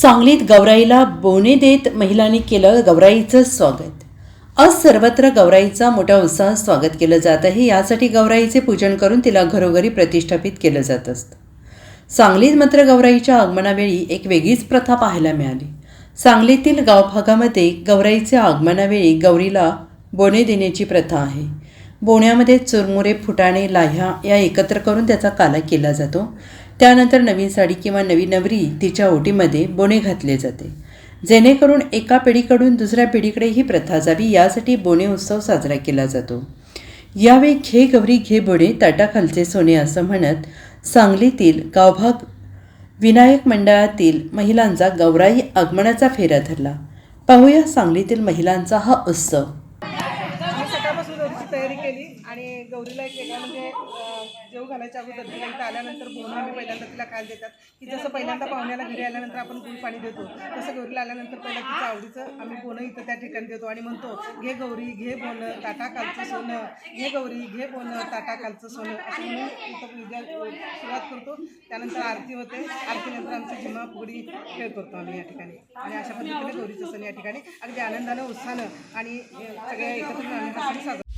सांगलीत गौराईला बोने देत महिलांनी केलं गौराईचं स्वागत. आज सर्वत्र गौराईचा मोठ्या उत्साहात स्वागत केलं जात आहे. यासाठी गौराईचे पूजन करून तिला घरोघरी प्रतिष्ठापित केलं जात असतं. सांगलीत मात्र गौराईच्या आगमनावेळी एक वेगळीच प्रथा पाहायला मिळाली. सांगलीतील गावभागामध्ये गौराईच्या आगमनावेळी गौरीला बोने देण्याची प्रथा आहे. बोण्यामध्ये चुरमुरे फुटाणे लाह्या या एकत्र करून त्याचा काला केला जातो. त्यानंतर नवीन साडी किंवा नवी नवरी तिच्या ओटीमध्ये बोने घातले जाते. जेणेकरून एका पिढीकडून दुसऱ्या पिढीकडे ही प्रथा जावी यासाठी बोणे उत्सव साजरा केला जातो. यावेळी घे गौरी घे बोणे ताटाखालचे सोने असं म्हणत सांगलीतील गावभाग विनायक मंडळातील महिलांचा गौराई आगमनाचा फेरा धरला. पाहूया सांगलीतील महिलांचा हा उत्सव. तयारी केली आणि गौरीला म्हणजे घालायच्या अगोदर तिला इथं आल्यानंतर बोलून आम्ही पहिल्यांदा तिला काय देतात. की जसं पहिल्यांदा पाहुण्याला घरी आल्यानंतर आपण गुळ पाणी देतो तसं गौरीला आल्यानंतर पहिलं तिचं आवडीचं आम्ही बोनं इथं त्या ठिकाणी देतो आणि म्हणतो घे गौरी घे बोनं ताटा कालचं सोनं घे गौरी घे बोनं ताटा कालचं सोनं. असं म्हणून इथं सुरुवात करतो. त्यानंतर आरती होते. आरतीनंतर आमची जिमा फुगडी खेळ करतो आम्ही या ठिकाणी. आणि अशा पद्धतीने गौरीचं सण या ठिकाणी अगदी आनंदानं उत्साहानं आणि सगळ्या एकत्र आनंदासाठी साजरा